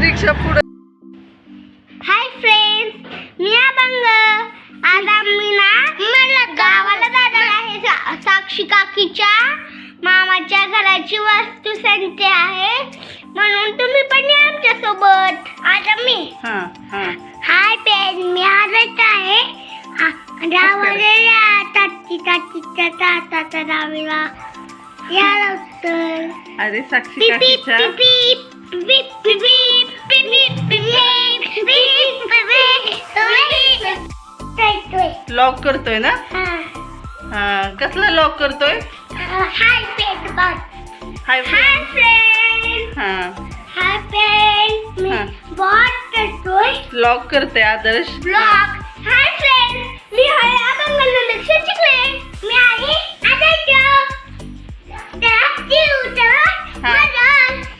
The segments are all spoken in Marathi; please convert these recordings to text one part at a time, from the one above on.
रिक्षा पुढे. हाय फ्रेंड्स मी अभंग आज आम्ही ना मला गावाला जाणार आहे. साक्षी काकीच्या मामाच्या घराची वास्तू संते आहे. म्हणून तुम्ही पण या आमच्यासोबत आज आम्ही हा हा. हाय पेन मी आजच आहे. ताती या. लवकर. अरे साक्षी काकीच्या. लॉक करतोय ना? हा. हा कसला लॉक करतोय? हाय बघ. हाय हाय फ्रेंड हा. हाय फ्रेंड मी हा. बॉट करतोय. लॉक करते आदर्श. ब्लॉग हाय फ्रेंड मी हाय लक्ष शिकले मी आहे आदायचं तर जीव तर हा. मदन काय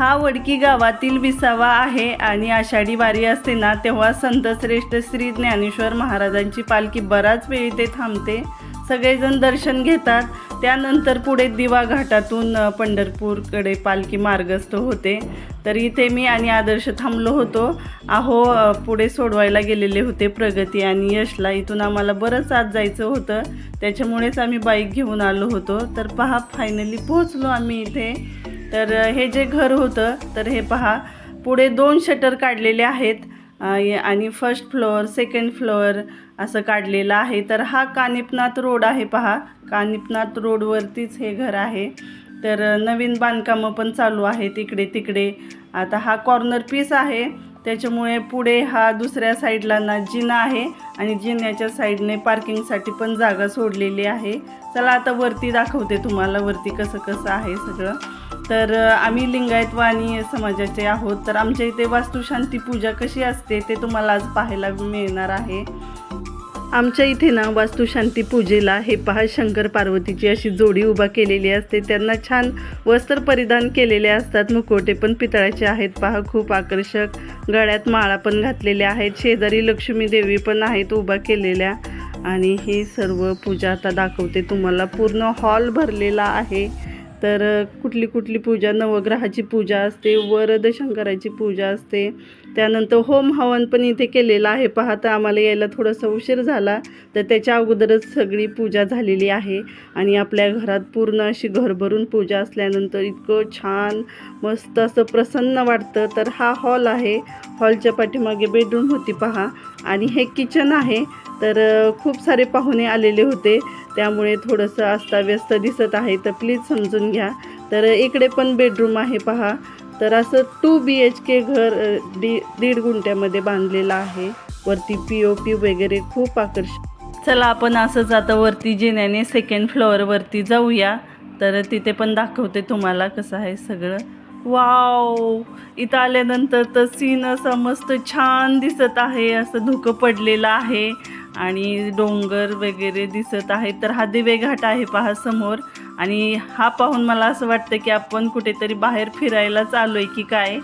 हा वडकी गावातील विसावा आहे आणि आषाढी वारी असते ना तेव्हा संत श्रेष्ठ श्री ज्ञानेश्वर महाराजांची पालखी बराच वेळ इथे थांबते. सगळेजण दर्शन घेतात. त्यानंतर पुढे दिवा घाटातून पंढरपूरकडे पालखी मार्गस्थ होते. तर इथे मी आणि आदर्श थांबलो होतो. अहो पुढे सोडवायला गेलेले होते प्रगती आणि यशला. इथून आम्हाला बरंच आत जायचं होतं. त्याच्यामुळेच आम्ही बाईक घेऊन आलो होतो. तर पहा फायनली पोहोचलो आम्ही इथे. तर हे जे घर होतं तर हे पहा पुढे दोन शटर काढलेले आहेत. आणि फर्स्ट फ्लोअर सेकंड फ्लोअर असं काढलेलं आहे. तर हा कानिपनाथ रोड आहे पहा. कानिपनाथ रोडवरतीच हे घर आहे. तर नवीन बांधकामं पण चालू आहेत इकडे तिकडे. आता हा कॉर्नर पीस आहे. त्याच्यामुळे पुढे हा दुसऱ्या साईडला ना जिना आहे आणि जिन्याच्या साईडने पार्किंगसाठी पण जागा सोडलेली आहे. चला आता वरती दाखवते तुम्हाला वरती कसं कसं आहे सगळं. तर आम्ही लिंगायत वाणी समाजाचे आहोत. तर आमच्या इथे वास्तुशांती पूजा कशी असते ते तुम्हाला आज पाहायला मिळणार आहे. आमच्या इथे ना वास्तुशांती पूजेला हे पहा शंकर पार्वतीची अशी जोडी उभा केलेली असते. त्यांना छान वस्त्र परिधान केलेले असतात. मुकोटे पण पितळाचे आहेत. पहा खूप आकर्षक गळ्यात माळा पण घातलेल्या आहेत. शेजारी लक्ष्मी देवी पण आहेत उभा केलेल्या. आणि ही सर्व पूजा आता दाखवते. तुम्हाला पूर्ण हॉल भरलेला आहे. तर कुठली कुठली पूजा नवग्रहाची पूजा असते वरद शंकराची पूजा असते. त्यानंतर होम हवन पण इथे केलेलं आहे. पाहता आम्हाला यायला थोडासा उशीर झाला तर त्याच्या अगोदरच सगळी पूजा झालेली आहे. आणि आपल्या घरात पूर्ण अशी घरभरून पूजा असल्यानंतर इतकं छान मस्त असं प्रसन्न वाटतं. तर हा हॉल आहे. हॉलच्या पाठीमागे बेडरूम होती पहा. आणि हे किचन आहे. तर खूप सारे पाहुणे आलेले होते. त्यामुळे थोडंसं अस्ताव्यस्त दिसत आहे. तर प्लीज समजून घ्या. तर इकडे पण बेडरूम आहे पहा. तर असं टू बी एच के घर दी दीड गुंठ्यामध्ये बांधलेलं आहे. वरती पी ओ पी वगैरे खूप आकर्षक चला आपण असंच आता वरती जिन्याने सेकंड फ्लोअरवरती जाऊया. तर तिथे पण दाखवते तुम्हाला कसं आहे सगळं. वाव इथं आल्यानंतर तर सीन असं मस्त छान दिसत आहे. असं धुकं पडलेलं आहे. आणि डोंगर वगैरे दिसत आहे. तर हा दिवे घाट आहे पहा समोर. आणि हा पाहून मला असं वाटतं की आपण कुठेतरी बाहेर फिरायला चालू आहे की काय?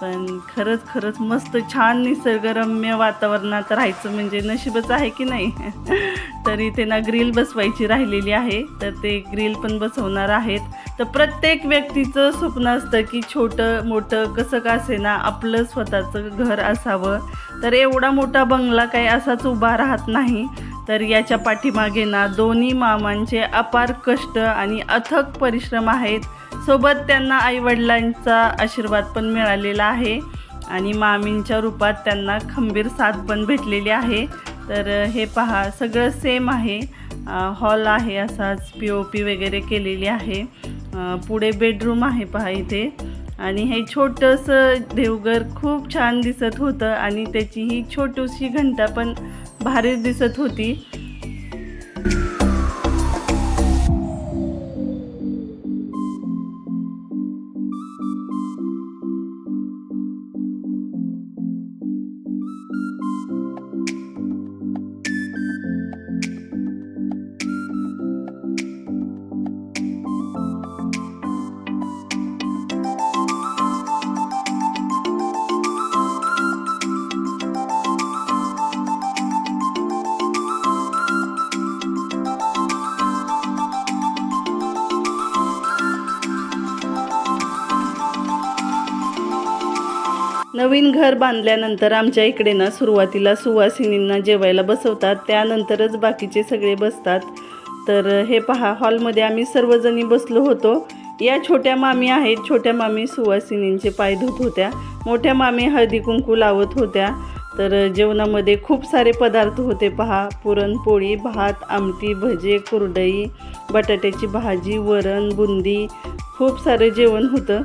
पण खरंच खरंच मस्त छान निसर्गरम्य वातावरणात राहायचं म्हणजे नशीबच आहे की नाही? तर इथे ना ग्रिल बसवायची राहिलेली आहे. तर ते ग्रिल पण बसवणार आहेत. तर प्रत्येक व्यक्तीचं स्वप्न असतं की छोटं मोठं कसं का असे ना आपलं स्वतःचं घर असावं. तर एवढा मोठा बंगला काही असाच उभा राहत नाही. तर याच्या पाठीमागे ना दोन्ही मामांचे अपार कष्ट आणि अथक परिश्रम आहेत. सोबत त्यांना आईवडिलांचा आशीर्वाद पण मिळालेला आहे. आणि मामींच्या रूपात त्यांना खंबीर साथ पण भेटलेली आहे. तर हे पहा सगळं सेम आहे. हॉल आहे असाच पी ओ पी वगैरे केलेली आहे. पुढे बेडरूम आहे पहा इथे. आणि हे छोटंसं देवघर खूप छान दिसत होतं आणि त्याची ही छोटीशी घंटा पण भारी दिसत होती. नवीन घर बांधल्यानंतर आमच्या इकडे ना सुरुवातीला सुवासिनींना जेवायला बसवतात. त्यानंतरच बाकीचे सगळे बसतात. तर हे पहा हॉलमध्ये आम्ही सर्वजणी बसलो होतो. या छोट्या मामी आहेत. छोट्या मामी सुवासिनींचे पाय धुत होत्या. मोठ्या मामी हळदी कुंकू लावत होत्या. तर जेवणामध्ये खूप सारे पदार्थ होते पहा. पुरणपोळी भात आमटी भजे कुरडई बटाट्याची भाजी वरण बुंदी खूप सारे जेवण होतं.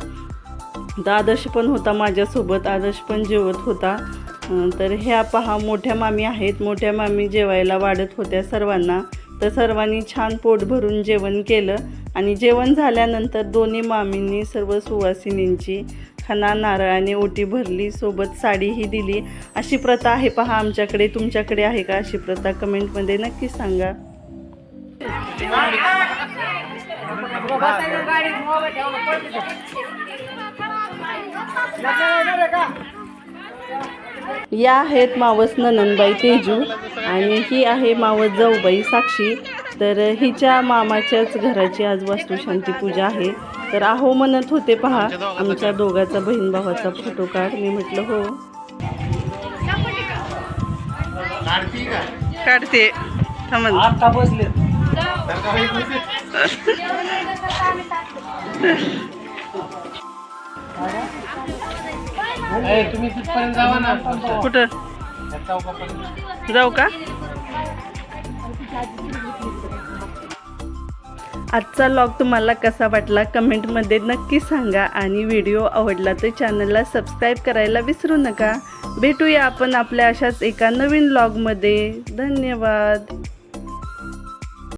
तर आदर्श पण होता माझ्यासोबत आदर्श पण जेवत होता. तर ह्या पहा मोठ्या मामी आहेत. मोठ्या मामी जेवायला वाढत होत्या सर्वांना. तर सर्वांनी छान पोट भरून जेवण केलं आणि जेवण झाल्यानंतर दोन्ही मामींनी सर्व सुवासिनींची खना नारळाने ओटी भरली. सोबत साडीही दिली. अशी प्रथा आहे पहा आमच्याकडे तुमच्याकडे आहे का अशी प्रथा? कमेंटमध्ये नक्की सांगा. या आहेत मावस ननंदबाई तेजू आणि ही आहे मावस जाऊबाई साक्षी. तर हिच्या मामाच्याच घराची आज वास्तुशांती पूजा आहे. तर आहो म्हणत होते पहा आमच्या दोघाचा बहीण भावाचा फोटो काढ. मी म्हटलं हो. काढते. बसले. तुम्ही तिथपर्यंत जावा ना. कुठं? जाऊ का? आजचा लॉग तुम्हाला कसा वाटला कमेंटमध्ये नक्की सांगा आणि व्हिडिओ आवडला तर चॅनलला सबस्क्राईब करायला विसरू नका. भेटूया आपण आपल्या अशाच एका नवीन लॉगमध्ये धन्यवाद.